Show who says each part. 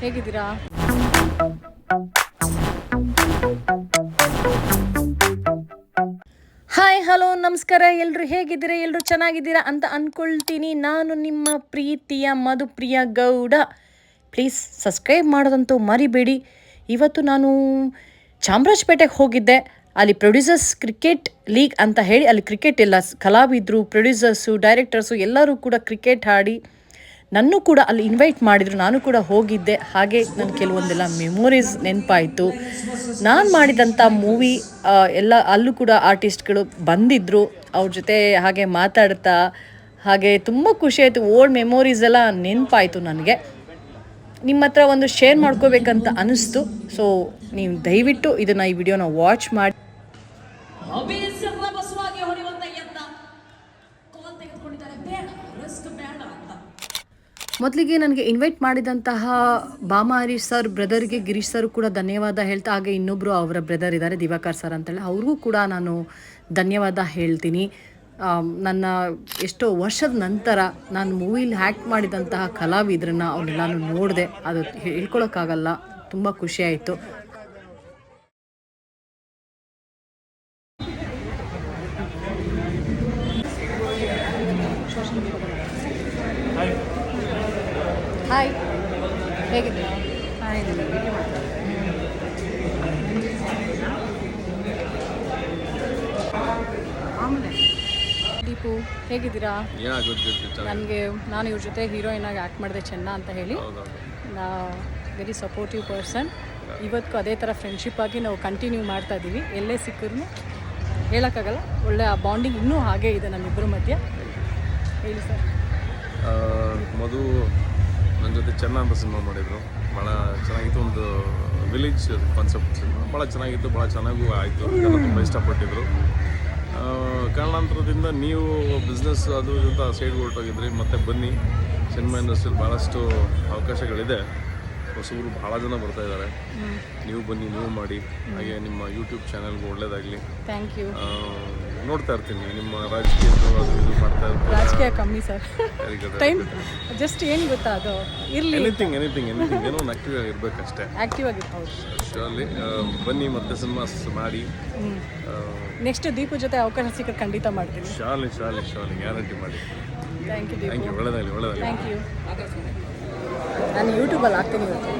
Speaker 1: ಹೇಗಿದ್ದೀರಾ? Hi, hello, ನಮಸ್ಕಾರ. ಎಲ್ಲರೂ ಹೇಗಿದ್ದೀರಾ? ಎಲ್ಲರೂ ಚೆನ್ನಾಗಿದ್ದೀರಾ ಅಂತ ಅಂದ್ಕೊಳ್ತೀನಿ ನಾನು ನಿಮ್ಮ ಪ್ರೀತಿಯ ಮಧುಪ್ರಿಯ ಗೌಡ. ಪ್ಲೀಸ್ ಸಬ್ಸ್ಕ್ರೈಬ್ ಮಾಡೋದಂತೂ ಮರಿಬೇಡಿ. ಇವತ್ತು ನಾನು ಚಾಮರಾಜಪೇಟೆಗೆ ಹೋಗಿದ್ದೆ. ಅಲ್ಲಿ ಪ್ರೊಡ್ಯೂಸರ್ಸ್ ಕ್ರಿಕೆಟ್ ಲೀಗ್ ಅಂತ ಹೇಳಿ, ಅಲ್ಲಿ ಕ್ರಿಕೆಟ್ ಎಲ್ಲ ಸ್- ಕಲಾವಿದರು ಪ್ರೊಡ್ಯೂಸರ್ಸು ಡೈರೆಕ್ಟರ್ಸು ಎಲ್ಲರೂ ಕೂಡ ಕ್ರಿಕೆಟ್ ಆಡಿ ನನ್ನೂ ಕೂಡ ಅಲ್ಲಿ ಇನ್ವೈಟ್ ಮಾಡಿದರು. ನಾನು ಕೂಡ ಹೋಗಿದ್ದೆ. ಹಾಗೆ ನನ್ನ ಕೆಲವೊಂದೆಲ್ಲ ಮೆಮೊರೀಸ್ ನೆನಪಾಯಿತು. ನಾನು ಮಾಡಿದಂಥ ಮೂವಿ ಎಲ್ಲ ಅಲ್ಲೂ ಕೂಡ ಆರ್ಟಿಸ್ಟ್ಗಳು ಬಂದಿದ್ದರು ಅವ್ರ ಜೊತೆ ಹಾಗೆ ಮಾತಾಡ್ತಾ, ಹಾಗೆ ತುಂಬ ಖುಷಿ ಆಯಿತು. ಓಲ್ಡ್ ಮೆಮೊರೀಸ್ ಎಲ್ಲ ನೆನಪಾಯಿತು ನನಗೆ. ನಿಮ್ಮ ಹತ್ರ ಒಂದು ಶೇರ್ ಮಾಡ್ಕೋಬೇಕಂತ ಅನಿಸ್ತು. ಸೊ ನೀವು ದಯವಿಟ್ಟು ಇದನ್ನು ಈ ವಿಡಿಯೋನ ವಾಚ್ ಮಾಡಿ. ಮೊದಲಿಗೆ ನನಗೆ ಇನ್ವೈಟ್ ಮಾಡಿದಂತಹ ಬಾಮಾ ಹರೀಶ್ ಸರ್ ಬ್ರದರ್ಗೆ ಗಿರೀಶ್ ಸರ್ ಕೂಡ ಧನ್ಯವಾದ ಹೇಳ್ತಾ, ಹಾಗೆ ಇನ್ನೊಬ್ಬರು ಅವರ ಬ್ರದರ್ ಇದ್ದಾರೆ, ದಿವಾಕರ್ ಸರ್ ಅಂತೇಳಿ. ಅವ್ರಿಗೂ ಕೂಡ ನಾನು ಧನ್ಯವಾದ ಹೇಳ್ತೀನಿ. ನನ್ನ ಎಷ್ಟೋ ವರ್ಷದ ನಂತರ ನಾನು ಮೂವಿಲಿ ಹ್ಯಾಕ್ಟ್ ಮಾಡಿದಂತಹ ಕಲಾವಿದ್ರನ್ನ ನಾನು ನೋಡಿದೆ. ಅದು ಹೇಳ್ಕೊಳಕ್ಕಾಗಲ್ಲ. ತುಂಬ ಖುಷಿ ಹಾಯ್ ಹೇಗಿದ್ದೀರಾ? ಹಾಯ್ ದೀಪು ಹೇಗಿದ್ದೀರಾ? ನನಗೆ ನಾನು ಇವ್ರ ಜೊತೆ ಹೀರೋಯಿನ್ ಆಗಿ ಆ್ಯಕ್ಟ್ ಮಾಡಿದೆ ಚೆನ್ನ ಅಂತ ಹೇಳಿ. ನಾ ವೆರಿ ಸಪೋರ್ಟಿವ್ ಪರ್ಸನ್ ಇವತ್ತು ಅದೇ ಥರ ಫ್ರೆಂಡ್ಶಿಪ್ ಆಗಿ ನಾವು ಕಂಟಿನ್ಯೂ ಮಾಡ್ತಾ ಇದ್ದೀವಿ. ಎಲ್ಲೇ ಸಿಕ್ಕರೂ ಹೇಳೋಕ್ಕಾಗಲ್ಲ. ಒಳ್ಳೆ ಆ ಬಾಂಡಿಂಗ್ ಇನ್ನೂ ಹಾಗೇ ಇದೆ ನಮ್ಮಿಬ್ಬರ ಮಧ್ಯೆ. ಹೇಳಿ ಸರ್.
Speaker 2: ಮಧು ನನ್ನ ಜೊತೆ ಚೆನ್ನ ಅಂತ ಸಿನಿಮಾ ಮಾಡಿದರು. ಭಾಳ ಚೆನ್ನಾಗಿತ್ತು ಒಂದು ವಿಲೇಜ್ ಕಾನ್ಸೆಪ್ಟ್ ಸಿನಿಮಾ. ಭಾಳ ಚೆನ್ನಾಗಿತ್ತು ಭಾಳ ಚೆನ್ನಾಗೂ ಆಯಿತು. ಜನ ತುಂಬ ಇಷ್ಟಪಟ್ಟಿದ್ರು. ಕಾರಣಾಂತರದಿಂದ ನೀವು ಬಿಸ್ನೆಸ್ ಅದು ಜೊತೆ ಅಂತ ಸೈಡ್ ಹೊರಟೋಗಿದ್ರಿ ಮತ್ತೆ ಬನ್ನಿ. ಸಿನಿಮಾ ಇಂಡಸ್ಟ್ರಿಯಲ್ಲಿ ಭಾಳಷ್ಟು ಅವಕಾಶಗಳಿದೆ. ಹೊಸಬರು ಭಾಳ ಜನ ಬರ್ತಾ ಇದ್ದಾರೆ. ನೀವು ಬನ್ನಿ ನೀವು ಮಾಡಿ. ಹಾಗೆ ನಿಮ್ಮ ಯೂಟ್ಯೂಬ್ ಚಾನಲ್ಗೂ ಒಳ್ಳೇದಾಗಲಿ.
Speaker 1: ಥ್ಯಾಂಕ್ ಯು
Speaker 2: ನೋಡ್ತಾ ಇರ್ತೀನಿ ನಿಮ್ಮ ರಾಜಕೀಯ ಅದು ಇದು ಮಾಡ್ತಾ ಇರ್ತೀನಿ
Speaker 1: ರಾಜಕೀಯ ಕಮ್ಮಿ sir.
Speaker 2: Very good
Speaker 1: time just ಏನು ಗೊತ್ತಾ ಅದು? ಇರ್ಲಿ.
Speaker 2: ಎನಿಥಿಂಗ್ ಎನಿಥಿಂಗ್ ಎನಿಥಿಂಗ್ ಏನೋ ಒಂದು ಆಕ್ಟಿವ್ ಅಷ್ಟೇ
Speaker 1: ಆಕ್ಟಿವ್ ಆಗಿ ಹೌದು
Speaker 2: ಶೋರ್ಲಿ ಬನ್ನಿ ಮತ್ತೆ ಸಿನಿಮಾ ಮಾಡಿ.
Speaker 1: ನೆಕ್ಸ್ಟ್ ದೀಪು ಜೊತೆ ಅವಕಾಶ ಸಿಕ್ಕರೆ ಖಂಡಿತ ಮಾಡ್ತೀನಿ.
Speaker 2: ಶಾಲೆ ಶಾಲೆ ಶಾಲೆ ಗ್ಯಾರಂಟಿ ಮಾಡಿ.
Speaker 1: Thank you Deepu
Speaker 2: thank you ಒಳ್ಳೆದಾಗಲಿ ಒಳ್ಳೆದಾಗಲಿ.
Speaker 1: ಥ್ಯಾಂಕ್ ಯು ನಾನು ಯೂಟ್ಯೂಬಲ್ಲಿ ಹಾಕ್ತೀನಿ ಇವತ್ತು.